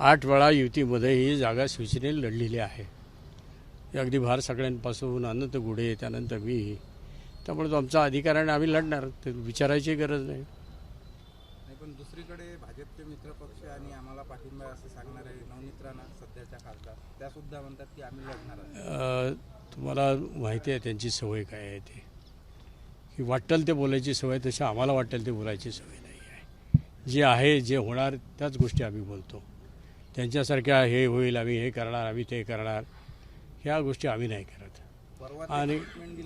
आठ वेळा युतीमध्ये ही जागा शिवसेनेने लढलेली आहे. अगदी भार सगळ्यांपासून अनंत गुढे त्यानंतर मी. त्यामुळे तो आमचा अधिकार आणि आम्ही लढणार. ते विचारायची गरज नाही. पण दुसरीकडे भाजपचे मित्र पक्ष आणि आम्हाला पाठिंबा असं सांगणारे नवनीत राणा सध्याच्या खासदार. त्या सुद्धा म्हणतात की आम्ही लढणार तुम्हाला माहिती आहे त्यांची सवय काय आहे ते. की वाटेल ते बोलायची सवय तशी आम्हाला वाटेल ते बोलायची सवय नाही आहे. जे आहे जे होणार त्याच गोष्टी आम्ही बोलतो. त्यांच्यासारख्या हे होईल आम्ही हे करणार आम्ही ते करणार ह्या गोष्टी आम्ही नाही करत. परवा आणि- म्हणजे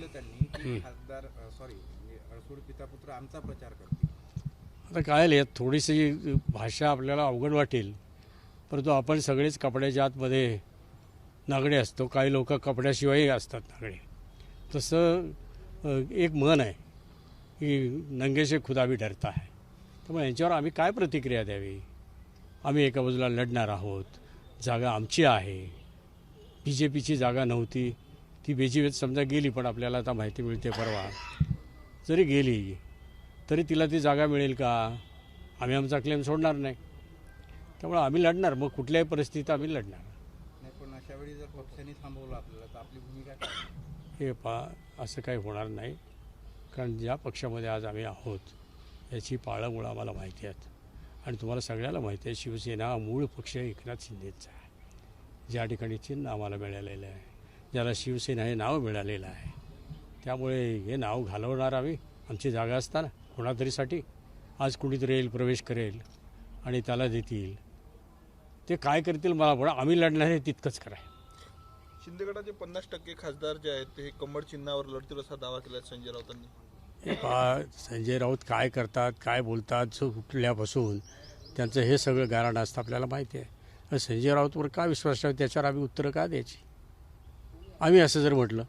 आता काय आहे, यात थोडीशी भाषा आपल्याला अवघड वाटेल परंतु आपण सगळेच कपड्याच्या आतमध्ये नागडे असतो काही लोक कपड्याशिवायही असतात नागडे. तसं एक मन आहे की नंगेशे खुदा भी डरता है त्यामुळे यांच्यावर आम्ही काय प्रतिक्रिया द्यावी? आम्ही एका बाजूला लढणार आहोत. जागा आमची आहे. बी जे पीची जागा नव्हती. ती बेजी समजा गेली पण आपल्याला आता माहिती मिळते परवा. जरी गेली तरी तिला ती जागा मिळेल का? आम्ही आमचा क्लेम सोडणार नाही. त्यामुळे आम्ही लढणार. मग कुठल्याही परिस्थितीत आम्ही लढणार. नाही पण अशा वेळी जर पक्षाने थांबवलं आपल्याला तर आपली भूमिका काय? हे पा असं काही होणार नाही. कारण ज्या पक्षामध्ये आज आम्ही आहोत याची पाळंमुळं आम्हाला माहिती आहेत. आणि तुम्हाला सगळ्याला माहिती आहे शिवसेना हा मूळ पक्ष एकनाथ शिंदेचा आहे. ज्या ठिकाणी चिन्ह आम्हाला मिळालेलं आहे ज्याला शिवसेना हे नाव मिळालेलं आहे त्यामुळे हे नाव घालवणार आम्ही. आमची जागा असताना कोणातरीसाठी. आज कुणीतरी येईल प्रवेश करेल आणि त्याला देतील. ते काय करतील मला पण आम्ही लढणार हे तितकंच कराय शिंदेगडाचे पन्नास टक्के खासदार जे आहेत ते कमळ चिन्हावर लढतील असा दावा केला संजय राऊतांनी. संजय राऊत काय करतात काय बोलतात जो त्यांचं हे सगळं गाराण असतं आपल्याला माहिती आहे. संजय राऊतवर का विश्वास ठेवा त्याच्यावर आम्ही उत्तरं का द्यायची? आम्ही असं जर म्हटलं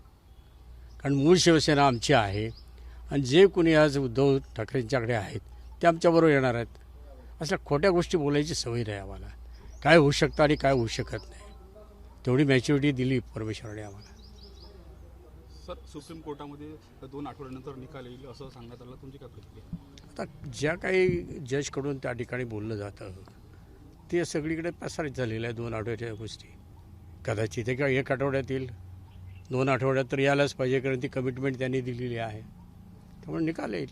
कारण मूळ शिवसेना आमची आहे आणि जे कोणी आज उद्धव ठाकरेंच्याकडे आहेत ते आमच्याबरोबर येणार आहेत. अशा खोट्या गोष्टी बोलायची सवय नाही आम्हाला. काय होऊ शकतं आणि काय होऊ शकत नाही. तेवढी मॅच्युरिटी दिली परमेश्वराने आम्हाला. सर सुप्रीम कोर्टामध्ये दोन आठवड्यानंतर निकाल येईल असं सांगण्यात आलं. तुमची काय प्रतिक्रिया? आता ज्या काही जजकडून त्या ठिकाणी बोललं जातं ते सगळीकडे प्रसारित झालेलं आहे दोन आठवड्याच्या गोष्टी. कदाचित एका एक आठवड्यात येईल दोन आठवड्यात तर यायलाच पाहिजे कारण ती कमिटमेंट त्यांनी दिलेली आहे. त्यामुळे निकाल येईल.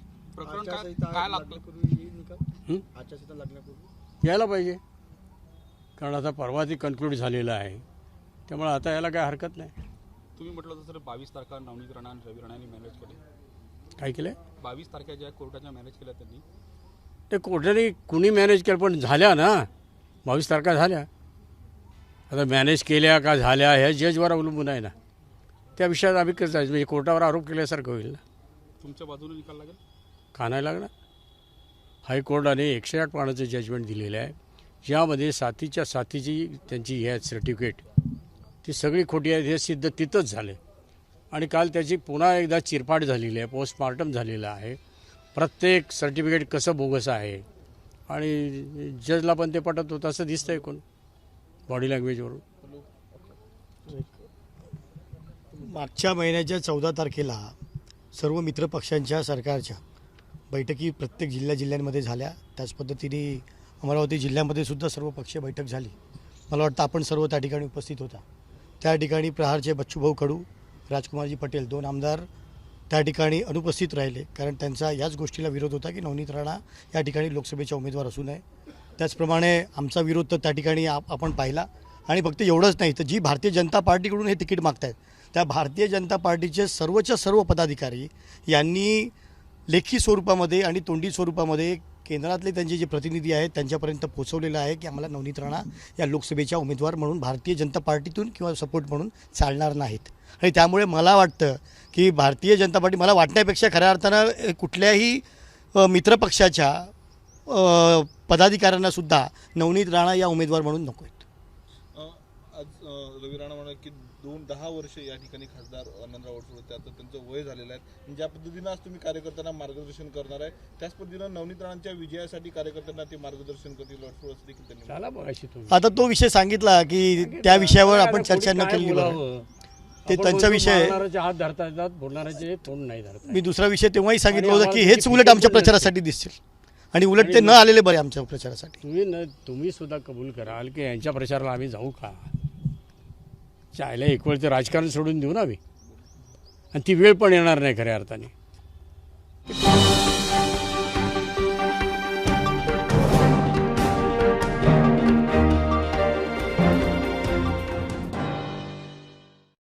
हं? यायला पाहिजे. कारण आता परवा ती कन्क्लूड झालेलं आहे. त्यामुळे आता यायला काय हरकत नाही. तुम्ही म्हटलं तर सर बावीस तारखा नवनीत राणा आणि रवी राणांनी मॅनेज केले. काय केलं? बावीस तारखा ज्या कोर्टाच्या मॅनेज केल्या त्यांनी. ते कोर्टाने कुणी मॅनेज केलं पण झाल्या ना. बावीस तारखा झाल्या. आता मॅनेज केल्या का झाल्या ह्या जजवर अवलंबून आहे ना. त्या विषयात आम्ही कसं जायचं म्हणजे कोर्टावर आरोप केल्यासारखं होईल ना. तुमच्या बाजूने निकाल लागेल? का नाही लागणार. हायकोर्टाने एकशे आठ पानाचं जजमेंट दिलेलं आहे. ज्यामध्ये साथीच्या साथीची त्यांची हे आहेत सर्टिफिकेट ती सगळी खोटी आहेत हे सिद्ध तिथंच झाले. आणि काल त्याची पुन्हा एकदा चिरफाड झालेली आहे पोस्टमार्टम झालेलं आहे. प्रत्येक सर्टिफिकेट कसं बोगस आहे? आणि जजला पण ते पटत होतं असं दिसतंय कोण? बॉडी लँग्वेजवरून मागच्या महिन्याच्या चौदा तारखेला सर्व मित्रपक्षांच्या सरकारच्या बैठकी प्रत्येक जिल्ह्या जिल्ह्यांमध्ये झाल्या. त्याच पद्धतीने अमरावती जिल्ह्यामध्ये सुद्धा सर्व पक्षीय बैठक झाली. मला वाटतं आपण सर्व त्या ठिकाणी उपस्थित होता. त्या ठिकाणी प्रहारचे बच्चूभाऊ कडू राजकुमारजी पटेल दोन आमदार त्या ठिकाणी अनुपस्थित राहिले. कारण त्यांचा याच गोष्टीला विरोध होता की नवनीत राणा या ठिकाणी लोकसभेच्या उमेदवार असू नये. त्याचप्रमाणे आमचा विरोध तर त्या ठिकाणी आप आपण पाहिला. आणि फक्त एवढंच नाही तर जी भारतीय जनता पार्टीकडून हे तिकीट मागतायत त्या भारतीय जनता पार्टीचे सर्वच्या सर्व पदाधिकारी यांनी लेखी स्वरूपामध्ये आणि तोंडी स्वरूपामध्ये केंद्रातले त्यांचे जे प्रतिनिधी आहेत त्यांच्यापर्यंत पोहोचवलेलं आहे की आम्हाला नवनीत राणा या लोकसभेच्या उमेदवार म्हणून भारतीय जनता पार्टीतून किंवा सपोर्ट म्हणून चालणार नाहीत. आणि त्यामुळे मला वाटतं की भारतीय जनता पार्टी मला वाटण्यापेक्षा खऱ्या अर्थानं कुठल्याही मित्रपक्षाच्या पदाधिकाऱ्यांनासुद्धा नवनीत राणा या उमेदवार म्हणून नको आहेत आज रवी राणा म्हणाले की दोन दहा वर्ष या ठिकाणी खासदार आनंदराव अडसूळ होते. आता त्यांचं वय झालेलं आहे. ज्या पद्धतीनं आज तुम्ही कार्यकर्त्यांना मार्गदर्शन करणार आहे त्याच पद्धतीनं नवनीत राणांच्या विजयासाठी कार्यकर्त्यांना ते मार्गदर्शन करतील अडसूळ असं देखील त्यांनी चला बघायची तुम्ही. आता तो विषय सांगितला की त्या विषयावर आपण चर्चा न केली? ते त्यांचा विषय हात धरता येतात बोलणाऱ्याचे तोंड नाही धरता मी दुसरा विषय तेव्हाही सांगितलं होतं की हेच उलट आमच्या प्रचारासाठी दिसतील. आणि उलट ते न आलेले बरे आमच्या प्रचारासाठी. तुम्ही न तुम्ही सुद्धा कबूल कराल की यांच्या प्रचाराला आम्ही जाऊ का? चायला एक वेळ ते राजकारण सोडून देऊ ना आम्ही. आणि ती वेळ पण येणार नाही खऱ्या अर्थाने.